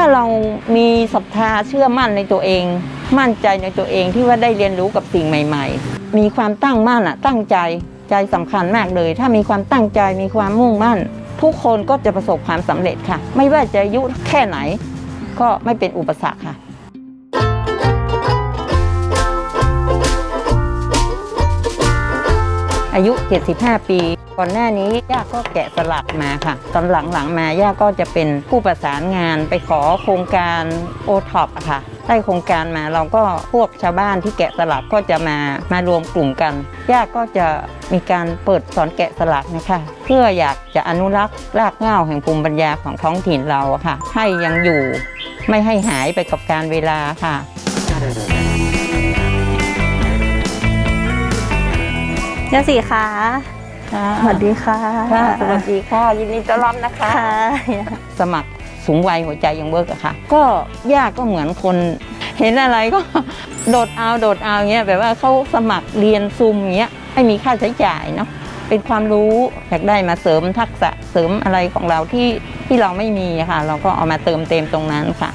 ถ้าเรามีศรัทธาเชื่อมั่นในตัวเอง มั่นใจในตัวเองที่ว่าได้เรียนรู้กับสิ่งใหม่ ๆ มีความตั้งมั่นอะตั้งใจใจสำคัญมากเลย ถ้ามีความตั้งใจมีความมุ่งมั่น ทุกคนก็จะประสบความสำเร็จค่ะ ไม่ว่าจะอายุแค่ไหน ก็ไม่เป็นอุปสรรคค่ะ อายุ 75 ปี ก่อนหน้านี้ย่าก็แกะสลักมาค่ะ ตอนหลังๆมาย่าก็จะเป็นผู้ประสานงานไปขอโครงการโอท็อปอะค่ะได้โครงการมาเราก็พวกชาวบ้านที่แกะสลักก็จะมามารวมกลุ่มกันย่าก็จะมีการเปิดสอนแกะสลักนะคะ เพื่ออยากจะอนุรักษ์รากเหง้าแห่งภูมิปัญญาของท้องถิ่นเราค่ะ ให้ยังอยู่ไม่ให้หายไปกับการเวลาค่ะ ยาสีค่ะสวัสดีค่ะค่ะ สวัสดีค่ะ ยินดีต้อนรับนะคะค่ะสมัครสูงวัยหัวใจยังเวิร์กอะค่ะ ก็ยากก็เหมือนคน เห็นอะไรก็โดดเอาโดดเอาเงี้ยแบบว่าเขาสมัครเรียนซูมเงี้ยไม่มีค่าใช้จ่ายเนาะเป็นความรู้อยากได้มาเสริมทักษะเสริมอะไรของเราที่ที่เราไม่มีอะค่ะ เราก็เอามาเติมเต็มตรงนั้นค่ะ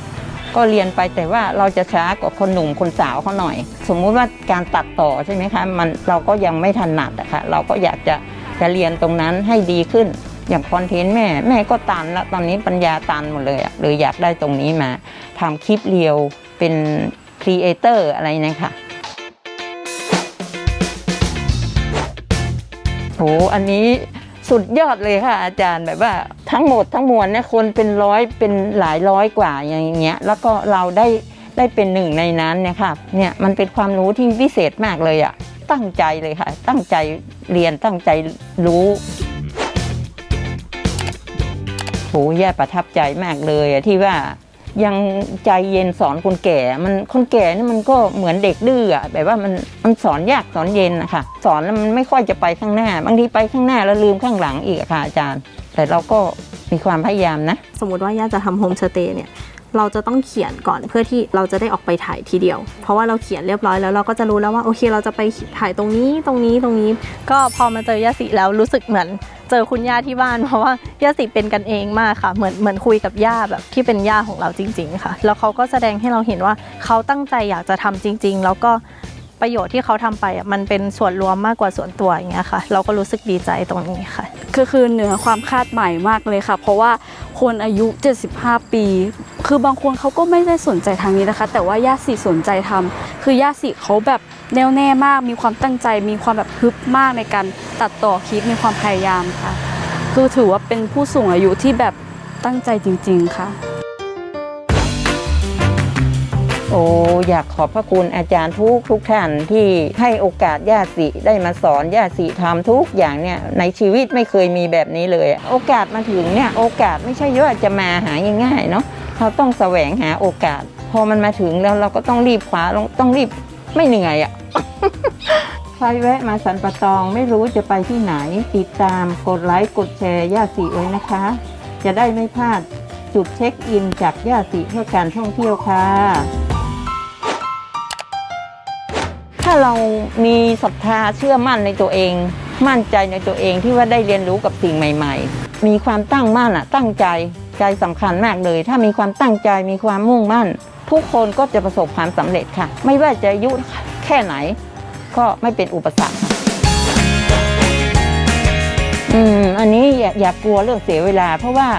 ก็เรียนไปแต่ว่าเราจะช้ากว่าคนหนุ่มคนสาวเขาหน่อย สมมุติว่าการตัดต่อใช่ไหมคะมันเราก็ยังไม่ถนัดอะค่ะเราก็อยากจะจะเรียนตรงนั้นให้ดีขึ้น อย่างคอนเทนต์แม่แม่ก็ตันแล้วตอนนี้ปัญญาตันหมดเลยอะเลยอยากได้ตรงนี้มาทำคลิปเรียวเป็นครีเอเตอร์อะไรเนะคะโหอันนี้ สุดยอดเลยค่ะ อาจารย์แบบว่า ทั้งหมดทั้งมวลเนี่ยคนเป็นร้อยเป็นหลายร้อยกว่าอย่างเงี้ย แล้วก็เราได้ได้เป็นหนึ่งในนั้นเนี่ยค่ะเนี่ยมันเป็นความรู้ที่พิเศษมากเลยอะตั้งใจเลยค่ะ ตั้งใจเรียนตั้งใจรู้โหแย่ประทับใจมากเลยที่ว่า ยังใจเย็นสอนคนแก่ มันคนแก่นี่มันก็เหมือนเด็กดื้ออะแบบว่ามันมันสอนยากสอนเย็นนะคะสอนแล้วมันไม่ค่อยจะไปข้างหน้า บางทีไปข้างหน้าแล้วลืมข้างหลังอีกอะค่ะอาจารย์ แต่เราก็มีความพยายามนะ สมมติว่าย่าจะทำโฮมสเตย์เนี่ย เราจะต้องเขียนก่อนเพื่อที่เราจะได้ออกไปถ่ายทีเดียว เพราะว่าเราเขียนเรียบร้อยแล้วเราก็จะรู้แล้วว่าโอเค เราจะไปถ่ายตรงนี้ตรงนี้ตรงนี้ ก็พอมาเจอย่าสิแล้วรู้สึกเหมือนเจอคุณย่าที่บ้าน เพราะว่าย่าสิเป็นกันเองมากค่ะ เหมือนเหมือนคุยกับย่าแบบที่เป็นย่าของเราจริง ๆ ค่ะ แล้วเขาก็แสดงให้เราเห็นว่าเขาตั้งใจอยากจะทำจริง ๆ แล้วก็ประโยชน์ที่เขาทำไปอะมันเป็นส่วนรวมมากกว่าส่วนตัวอย่างเงี้ยค่ะ เราก็รู้สึกดีใจตรงนี้ค่ะ คือคือเหนือความคาดหมายมากเลยค่ะ เพราะว่าคนอายุ 75 ปี คือบางคนเขาก็ไม่ได้สนใจทางนี้นะคะ แต่ว่าญาติสิสนใจทำคือญาติสิเขาแบบแน่วแน่มาก มีความตั้งใจ มีความแบบฮึบมากในการตัดต่อคลิปมีความพยายามค่ะ คือถือว่าเป็นผู้สูงอายุที่แบบตั้งใจจริง ๆค่ะ โอ้อยากขอบพระคุณอาจารย์ทุกทุกท่านที่ให้โอกาสญาติสิได้มาสอนญาติสิทำทุกอย่างเนี่ยในชีวิตไม่เคยมีแบบนี้เลย โอกาสมาถึงเนี่ยโอกาสไม่ใช่ว่าจะมาหาง่ายๆเนาะ เราต้องแสวงหาโอกาส พอมันมาถึงแล้วเราก็ต้องรีบคว้าต้องรีบไม่เหนื่อยอะ่ะใครแวะมาสันปะตองไม่รู้จะไปที่ไหน ติดตามกดไลค์กดแชร์ญาสิไว้นะคะ จะได้ไม่พลาดจุดเช็คอินจากญาสิเพื่อการท่องเที่ยวค่ะ ถ้าเรามีศรัทธาเชื่อมั่นในตัวเอง มั่นใจในตัวเองที่ว่าได้เรียนรู้กับสิ่งใหม่ ๆ มีความตั้งมั่นอะตั้งใจ ใจสำคัญมากเลย ถ้ามีความตั้งใจมีความมุ่งมั่น ทุกคนก็จะประสบความสำเร็จค่ะ ไม่ว่าจะอายุแค่ไหน ก็ไม่เป็นอุปสรรคอืมอันนี้อย่าอย่ากลัวเรื่องเสียเวลา เพราะว่า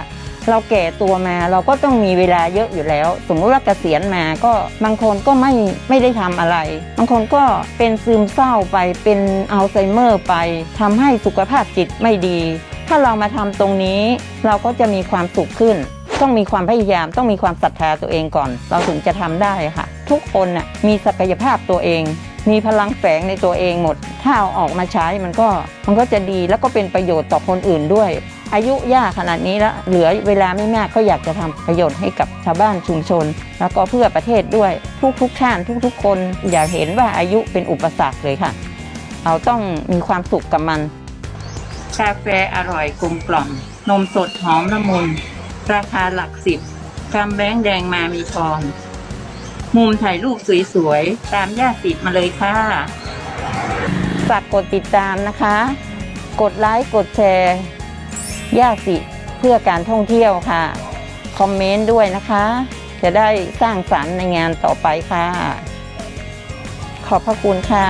เราแก่ตัวมาเราก็ต้องมีเวลาเยอะอยู่แล้ว สมมติว่าเกษียณมาก็บางคนก็ไม่ไม่ได้ทำอะไร บางคนก็เป็นซึมเศร้าไปเป็นอัลไซเมอร์ไปทำให้สุขภาพจิตไม่ดี ถ้าเรามาทำตรงนี้เราก็จะมีความสุขขึ้น ต้องมีความพยายามต้องมีความศรัทธาตัวเองก่อน เราถึงจะทำได้ค่ะ ทุกคนน่ะมีศักยภาพตัวเอง มีพลังแฝงในตัวเองหมด ถ้าเอาออกมาใช้มันก็มันก็จะดีแล้วก็เป็นประโยชน์ต่อคนอื่นด้วย อายุย่าขนาดนี้แล้วเหลือเวลาไม่มากก็อยากจะทำประโยชน์ให้กับชาวบ้านชุมชน แล้วก็เพื่อประเทศด้วยทุกทุกท่านทุก ๆ คนอย่าเห็นว่าอายุเป็นอุปสรรคเลยค่ะ เราต้องมีความสุขกับมัน กาแฟอร่อยกลมกล่อม นมสดหอมละมุน ราคาหลักสิบคำแบงแดงมามีทอง มุมถ่ายรูปสวยๆ ตามญาติดมาเลยค่ะฝากกดติดตามนะคะ กดไลค์กดแชร์ญาติสิเพื่อการท่องเที่ยวค่ะ คอมเมนต์ด้วยนะคะ จะได้สร้างสรรค์ในงานต่อไปค่ะ ขอบพระคุณค่ะ